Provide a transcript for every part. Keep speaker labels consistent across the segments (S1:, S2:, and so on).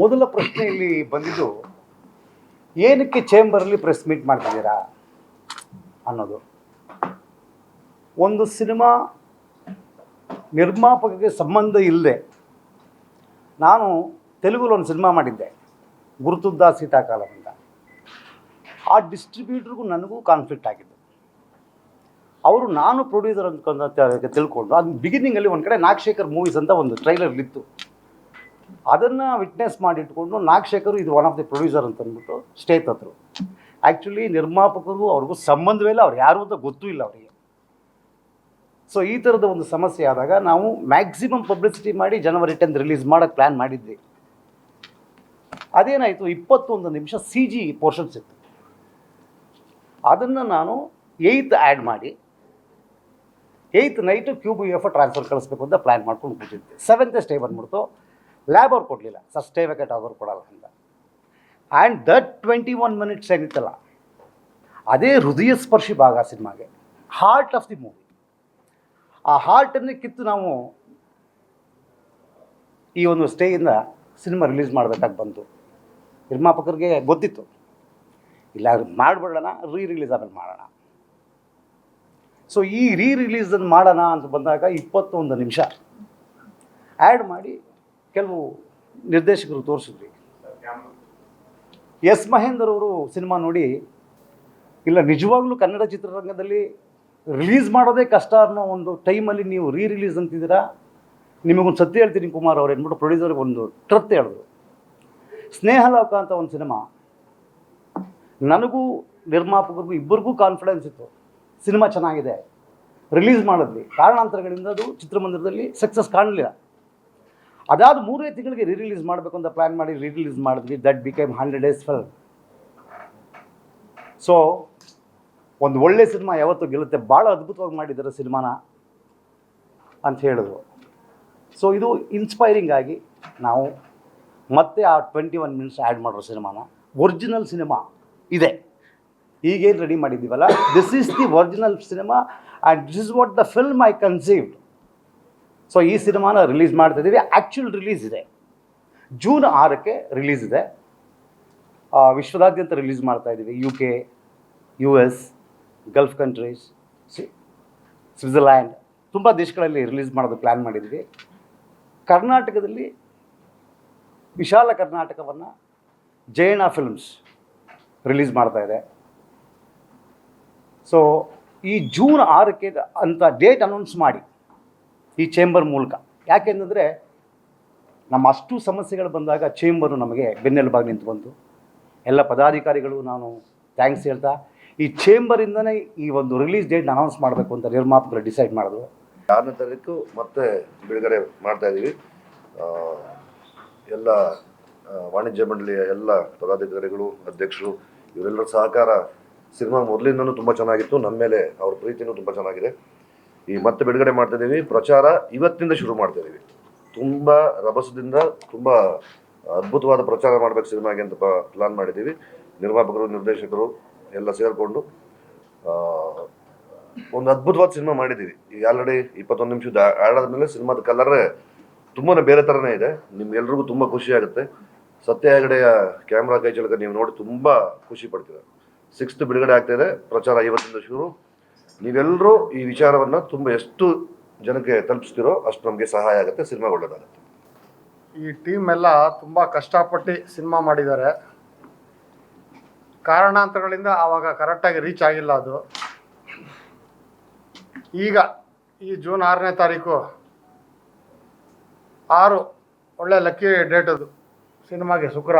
S1: ಮೊದಲ ಪ್ರಶ್ನೆ ಇಲ್ಲಿ ಬಂದಿದ್ದು, ಏನಕ್ಕೆ ಚೇಂಬರಲ್ಲಿ ಪ್ರೆಸ್ ಮೀಟ್ ಮಾಡ್ತಿದ್ದೀರಾ ಅನ್ನೋದು. ಒಂದು ಸಿನಿಮಾ ನಿರ್ಮಾಪಕಕ್ಕೆ ಸಂಬಂಧ ಇಲ್ಲದೆ ನಾನು ತೆಲುಗುಲಿ ಒಂದು ಸಿನಿಮಾ ಮಾಡಿದ್ದೆ, ಗುರುತುದ್ದ ಸೀತಾಕಾಲ ಅಂತ ಆ ಡಿಸ್ಟ್ರಿಬ್ಯೂಟ್ರಿಗೂ ನನಗೂ ಕಾನ್ಫ್ಲಿಕ್ಟ್ ಆಗಿದ್ದು. ಅವರು ನಾನು ಪ್ರೊಡ್ಯೂಸರ್ ಅಂತ ತಿಳ್ಕೊಂಡು, ಅದು ಬಿಗಿನಿಂಗಲ್ಲಿ ಒಂದು ಕಡೆ ನಾಗಶೇಖರ್ ಮೂವೀಸ್ ಅಂತ ಒಂದು ಟ್ರೈಲರ್ ಇತ್ತು. ಅದನ್ನು ವಿಟ್ನೆಸ್ ಮಾಡಿಟ್ಕೊಂಡು ನಾಗಶೇಖರ್ ಇದು ಒನ್ ಆಫ್ ದಿ ಪ್ರೊಡ್ಯೂಸರ್ ಅಂತ ಅಂದ್ಬಿಟ್ಟು ಸ್ಟೇ ತತ್ರು ಆ್ಯಕ್ಚುಲಿ ನಿರ್ಮಾಪಕರು ಅವ್ರಿಗೂ ಸಂಬಂಧವೇ ಇಲ್ಲ, ಅವ್ರು ಯಾರು ಅಂತ ಗೊತ್ತೂ ಇಲ್ಲ ಅವರಿಗೆ. ಸೊ ಈ ಥರದ ಒಂದು ಸಮಸ್ಯೆ ಆದಾಗ ನಾವು ಮ್ಯಾಕ್ಸಿಮಮ್ ಪಬ್ಲಿಸಿಟಿ ಮಾಡಿ ಜನವರಿ ಟೆನ್ ರಿಲೀಸ್ ಮಾಡೋಕ್ಕೆ ಪ್ಲ್ಯಾನ್ ಮಾಡಿದ್ವಿ. ಅದೇನಾಯಿತು, ಇಪ್ಪತ್ತೊಂದು ನಿಮಿಷ ಸಿ ಜಿ ಪೋರ್ಷನ್ಸ್ ಇತ್ತು ಅದನ್ನು ನಾನು ಏಯ್ತ್ ಆ್ಯಡ್ ಮಾಡಿ eight night Qube U F transfer ಕಳಿಸ್ಬೇಕು ಅಂತ ಪ್ಲ್ಯಾನ್ ಮಾಡ್ಕೊಂಡು ಕೂತಿದ್ದೆ. ಸೆವೆಂತ್ ಸ್ಟೇ ಬಂದ್ಬಿಡ್ತು. ಲ್ಯಾಬ್ ಅವ್ರು ಕೊಡಲಿಲ್ಲ. ಸರ್ ಸ್ಟೇ ವೆಕೆಟ್ ಅವ್ರು ಕೊಡಲ್ಲ ಅಂತ. And that twenty one minutes ಏನಿತ್ತಲ್ಲ, ಅದೇ ಹೃದಯ ಸ್ಪರ್ಶಿ ಭಾಗ ಸಿನಿಮಾಗೆ. ಹಾರ್ಟ್ ಆಫ್ ದಿ ಮೂವಿ ಆ ಹಾರ್ಟನ್ನು ಕಿತ್ತು ನಾವು ಈ ಒಂದು ಸ್ಟೇಯಿಂದ ಸಿನಿಮಾ ರಿಲೀಸ್ ಮಾಡಬೇಕಾಗಿ ಬಂತು. ನಿರ್ಮಾಪಕರಿಗೆ ಗೊತ್ತಿತ್ತು. ಇಲ್ಲ ಮಾಡಿಬಿಡೋಣ ರೀ ರಿಲೀಸ್ ಆಮೇಲೆ ಮಾಡೋಣ. ಸೊ ಈ ರೀ ರಿಲೀಸನ್ನು ಮಾಡೋಣ ಅಂತ ಬಂದಾಗ ಇಪ್ಪತ್ತೊಂದು ನಿಮಿಷ ಆ್ಯಡ್ ಮಾಡಿ ಕೆಲವು ನಿರ್ದೇಶಕರು ತೋರಿಸಿದ್ರಿ ಎಸ್ ಮಹೇಂದರ್ ಅವರು ಸಿನಿಮಾ ನೋಡಿ, ಇಲ್ಲ ನಿಜವಾಗ್ಲೂ ಕನ್ನಡ ಚಿತ್ರರಂಗದಲ್ಲಿ ರಿಲೀಸ್ ಮಾಡೋದೇ ಕಷ್ಟ ಅನ್ನೋ ಒಂದು ಟೈಮಲ್ಲಿ ನೀವು ರೀ ರಿಲೀಸ್ ಅಂತಿದ್ದೀರಾ? ನಿಮಗೊಂದು ಸತ್ಯ ಹೇಳ್ತೀನಿ ಕುಮಾರ್ ಅವ್ರು ಏನ್ಬಿಟ್ಟು ಪ್ರೊಡ್ಯೂಸರ್ಗೆ ಒಂದು ಟ್ರತ್ ಹೇಳಿದ್ರು ಸ್ನೇಹಲೋಕ ಅಂತ ಒಂದು ಸಿನಿಮಾ. ನನಗೂ ನಿರ್ಮಾಪಕರಿಗೂ ಇಬ್ಬರಿಗೂ ಕಾನ್ಫಿಡೆನ್ಸ್ ಇತ್ತು. ಸಿನಿಮಾ ಚೆನ್ನಾಗಿದೆ. ರಿಲೀಸ್ ಮಾಡಿದ್ವಿ. ಕಾರಣಾಂತರಗಳಿಂದ ಅದು ಚಿತ್ರಮಂದಿರದಲ್ಲಿ ಸಕ್ಸಸ್ ಕಾಣಲಿಲ್ಲ. ಅದಾದ ಮೂರೇ ತಿಂಗಳಿಗೆ ರೀ ರಿಲೀಸ್ ಮಾಡಬೇಕು ಅಂತ ಪ್ಲ್ಯಾನ್ ಮಾಡಿ ರೀ ರಿಲೀಸ್ ಮಾಡಿದ್ವಿ. That became hundred days film so ಒಂದು ಒಳ್ಳೆ ಸಿನಿಮಾ ಯಾವತ್ತೂ ಗೆಲ್ಲುತ್ತೆ. ಭಾಳ ಅದ್ಭುತವಾಗಿ ಮಾಡಿದ್ದಾರೆ ಸಿನಿಮಾನ ಅಂತ ಹೇಳಿದ್ರು. ಸೊ ಇದು ಇನ್ಸ್ಪೈರಿಂಗ್ ಆಗಿ ನಾವು ಮತ್ತೆ ಆ ಟ್ವೆಂಟಿ ಒನ್ ಮಿನಿಟ್ಸ್ ಆ್ಯಡ್ ಮಾಡಿರೋ ಸಿನಿಮಾನ ಒರಿಜಿನಲ್ ಸಿನಿಮಾ ಇದೆ. ಈಗೇನು ready ಮಾಡಿದ್ದೀವಲ್ಲ? This is the original cinema and this is what the film I conceived so ಈ ಸಿನಿಮಾನ ರಿಲೀಸ್ ಮಾಡ್ತಾ ಇದ್ದೀವಿ ಆ್ಯಕ್ಚುಲ್ ರಿಲೀಸ್ ಇದೆ. ಜೂನ್ ಆರಕ್ಕೆ ರಿಲೀಸ್ ಇದೆ. ವಿಶ್ವದಾದ್ಯಂತ ರಿಲೀಸ್ ಮಾಡ್ತಾ ಇದ್ದೀವಿ U K U S Gulf countries Switzerland ತುಂಬ ದೇಶಗಳಲ್ಲಿ ರಿಲೀಸ್ ಮಾಡೋದು ಪ್ಲ್ಯಾನ್ ಮಾಡಿದ್ವಿ. ಕರ್ನಾಟಕದಲ್ಲಿ ವಿಶಾಲ ಕರ್ನಾಟಕವನ್ನು ಜಯಣ್ಣ ಫಿಲ್ಮ್ಸ್ ರಿಲೀಸ್ ಮಾಡ್ತಾ ಇದೆ. ಸೊ ಈ ಜೂನ್ ಆರಕ್ಕೆ ಅಂತ ಡೇಟ್ ಅನೌನ್ಸ್ ಮಾಡಿ. ಈ ಚೇಂಬರ್ ಮೂಲಕ. ಯಾಕೆಂದರೆ ನಮ್ಮ ಅಷ್ಟು ಸಮಸ್ಯೆಗಳು ಬಂದಾಗ ಚೇಂಬರು ನಮಗೆ ಬೆನ್ನೆಲುಬಾಗಿ ನಿಂತು ಬಂತು. ಎಲ್ಲ ಪದಾಧಿಕಾರಿಗಳು ನಾನು ಥ್ಯಾಂಕ್ಸ್ ಹೇಳ್ತಾ, ಈ ಚೇಂಬರಿಂದನೇ ಈ ಒಂದು ರಿಲೀಸ್ ಡೇಟ್ ಅನೌನ್ಸ್ ಮಾಡಬೇಕು ಅಂತ ನಿರ್ಮಾಪಕರು ಡಿಸೈಡ್ ಮಾಡಿದ್ರು.
S2: ಆರನೇ ತಾರೀಕು ಮತ್ತೆ ಬಿಡುಗಡೆ ಮಾಡ್ತಾ ಇದ್ದೀವಿ. ಎಲ್ಲ ವಾಣಿಜ್ಯ ಮಂಡಳಿಯ ಎಲ್ಲ ಪದಾಧಿಕಾರಿಗಳು, ಅಧ್ಯಕ್ಷರು, ಇವರೆಲ್ಲರ ಸಹಕಾರ ಸಿನಿಮಾ ಮೊದಲಿಂದನೂ ತುಂಬ ಚೆನ್ನಾಗಿತ್ತು. ನಮ್ಮ ಮೇಲೆ ಅವ್ರ ಪ್ರೀತಿನೂ ತುಂಬ ಚೆನ್ನಾಗಿದೆ. ಈ ಮತ್ತೆ ಬಿಡುಗಡೆ ಮಾಡ್ತಾ ಇದ್ದೀವಿ ಪ್ರಚಾರ ಇವತ್ತಿಂದ ಶುರು ಮಾಡ್ತಾ ಇದ್ದೀವಿ ತುಂಬ ರಭಸದಿಂದ ತುಂಬ ಅದ್ಭುತವಾದ ಪ್ರಚಾರ ಮಾಡಬೇಕು ಸಿನಿಮಾಗೆ ಅಂತ ಪ್ಲಾನ್ ಮಾಡಿದ್ದೀವಿ. ನಿರ್ಮಾಪಕರು, ನಿರ್ದೇಶಕರು ಎಲ್ಲ ಸೇರಿಕೊಂಡು ಒಂದು ಅದ್ಭುತವಾದ ಸಿನಿಮಾ ಮಾಡಿದ್ದೀವಿ. ಈಗ ಆಲ್ರೆಡಿ ಇಪ್ಪತ್ತೊಂದು ನಿಮಿಷದ ಆಡಾದ ಮೇಲೆ ಸಿನಿಮಾದ ಕಲರ್ ತುಂಬಾ ಬೇರೆ ಥರನೇ ಇದೆ. ನಿಮ್ಗೆಲ್ರಿಗೂ ತುಂಬ ಖುಷಿ ಆಗುತ್ತೆ. ಸತ್ಯ ಹೆಗಡೆಯ ಕ್ಯಾಮ್ರಾ ಕೈ ಚಳಕ ನೀವು ನೋಡಿ ತುಂಬ ಖುಷಿ ಪಡ್ತೀರ. ಸಿಕ್ಸ್ತ್ ಬಿಡುಗಡೆ ಆಗ್ತಾ ಇದೆ. ಪ್ರಚಾರ ಇವತ್ತಿಂದ ಶುರು. ನೀವೆಲ್ಲರೂ ಈ ವಿಚಾರವನ್ನು ತುಂಬ ಎಷ್ಟು ಜನಕ್ಕೆ ತಲುಪಿಸ್ತಿರೋ ಅಷ್ಟು ನಮಗೆ ಸಹಾಯ ಆಗುತ್ತೆ, ಸಿನಿಮಾ ಒಳ್ಳೆಯದಾಗುತ್ತೆ
S3: ಈ ಟೀಮ್ ಎಲ್ಲ ತುಂಬ ಕಷ್ಟಪಟ್ಟು ಸಿನಿಮಾ ಮಾಡಿದ್ದಾರೆ. ಕಾರಣಾಂತರಗಳಿಂದ ಆವಾಗ ಕರೆಕ್ಟಾಗಿ ರೀಚ್ ಆಗಿಲ್ಲ ಅದು. ಈಗ ಈ ಜೂನ್ ಆರನೇ ತಾರೀಕು ಆರು ಒಳ್ಳೆ ಲಕ್ಕಿ ಡೇಟ್ ಅದು, ಸಿನಿಮಾಗೆ ಶುಕ್ರ.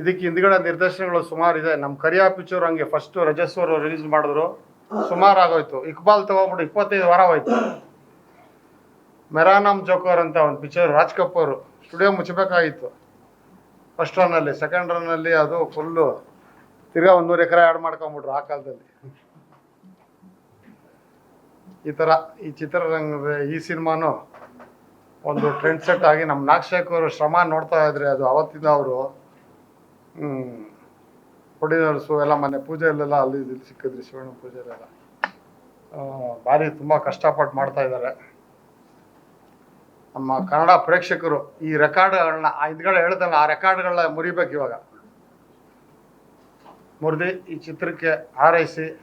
S3: ಇದಕ್ಕೆ ಹಿಂದ್ಗಡೆ ನಿರ್ದೇಶನಗಳು ಸುಮಾರು ಇದೆ. ನಮ್ಮ ಕರಿಯಾ ಪಿಕ್ಚರ್ ಹಂಗೆ ಫಸ್ಟ್ ರಜಸ್ವರು ರಿಲೀಸ್ ಮಾಡಿದ್ರು. ಸುಮಾರು ಆಗೋಯ್ತು. ಇಕ್ಬಾಲ್ ತಗೋಬಿಟ್ಟು ಇಪ್ಪತ್ತೈದು ವಾರ ಹೋಯ್ತು ಮೆರಾನಮ್ ಜೋಕರ್ ಅಂತ ಒಂದು ಪಿಕ್ಚರ್, ರಾಜ್ ಕಪೂರ್. ಸ್ಟುಡಿಯೋ ಮುಚ್ಚಬೇಕಾಗಿತ್ತು ಫಸ್ಟ್ ರನ್ನಲ್ಲಿ ಸೆಕೆಂಡ್ ರನ್ನಲ್ಲಿ ಅದು ಫುಲ್ಲು ತಿರ್ಗಾ ಒಂದು ನೂರು ಎಕರೆ ಆ್ಯಡ್ ಮಾಡ್ಕೊಂಬಿಟ್ರು ಆ ಕಾಲದಲ್ಲಿ. ಈ ಥರ ಈ ಚಿತ್ರರಂಗದ ಈ ಸಿನಿಮಾನು ಒಂದು ಟ್ರೆಂಡ್ ಸೆಟ್ ಆಗಿ ನಮ್ಮ ನಾಗಶೇಖರ್ ಶ್ರಮ ನೋಡ್ತಾ ಇದ್ರೆ ಅದು ಅವತ್ತಿಂದ ಅವರು ಪ್ರೊಡ್ಯೂಸರ್ಸು ಎಲ್ಲ ಮೊನ್ನೆ ಪೂಜೆಯಲ್ಲೆಲ್ಲ ಅಲ್ಲಿ ಇಲ್ಲಿ ಸಿಕ್ಕಿದ್ರಿ ಶಿವಣ್ಣ ಪೂಜೆಲೆಲ್ಲ. ಆ, ಭಾರಿ ತುಂಬ ಕಷ್ಟಪಟ್ಟು ಮಾಡ್ತಾ ಇದ್ದಾರೆ. ನಮ್ಮ ಕನ್ನಡ ಪ್ರೇಕ್ಷಕರು ಈ ರೆಕಾರ್ಡ್ಗಳನ್ನ ಇದ್ಗಳು ಹೇಳ್ದಲ್ಲ ಆ ರೆಕಾರ್ಡ್ಗಳನ್ನ ಮುರಿಬೇಕು ಇವಾಗ. ಮುರಿದು ಈ ಚಿತ್ರಕ್ಕೆ ಹಾರೈಸಿ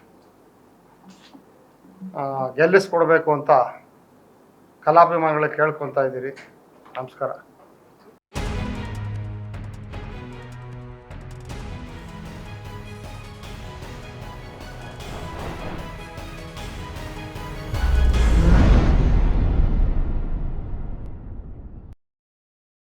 S3: ಆ, ಗೆಲ್ಲಿಸ್ಕೊಡ್ಬೇಕು ಅಂತ ಕಲಾಭಿಮಾನಿಗಳಿಗೆ ಕೇಳ್ಕೊತಾ ಇದ್ದೀರಿ. ನಮಸ್ಕಾರ.